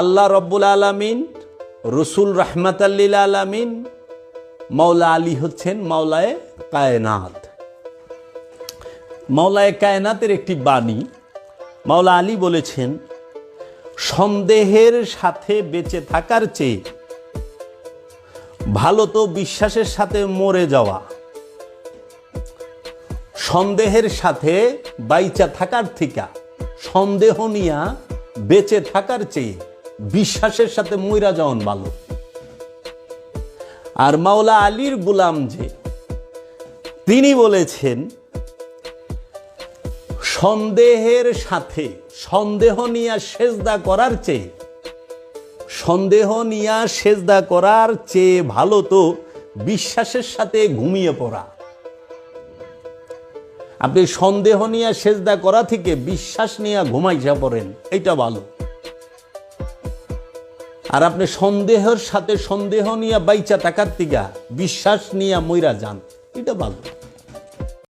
আল্লাহ রব্বুল আলমিন, রসুল রহমাতাল্লিল আলমিন, মাওলা আলী হচ্ছেন মাওলায় কায়নাত। মাওলায় কায়নাতের একটি বাণী, মাওলা আলী বলেছেন, সন্দেহের সাথে বেঁচে থাকার চেয়ে ভালো তো বিশ্বাসের সাথে মরে যাওয়া। সন্দেহের সাথে বাইচা থাকার থেকে, সন্দেহ নিয়া বেঁচে থাকার চেয়ে বিশ্বাসের সাথে মইরা যাওয়ান ভালো। আর মাওলা আলীর গুলাম যে, তিনি বলেছেন, সন্দেহের সাথে সন্দেহ নিয়া সেজদা করার চেয়ে, সন্দেহ নিয়া সেজদা করার চেয়ে ভালো তো বিশ্বাসের সাথে ঘুমিয়ে পড়া। আপনি সন্দেহ নিয়ে সেজদা করা থেকে বিশ্বাস নিয়ে ঘুমাইসা পড়েন এটা ভালো। আর আপনি সন্দেহের সাথে সন্দেহ নিয়ে বাইচা টাকার তিগা বিশ্বাস নিয়ে মইরা যান। এটা ভালো।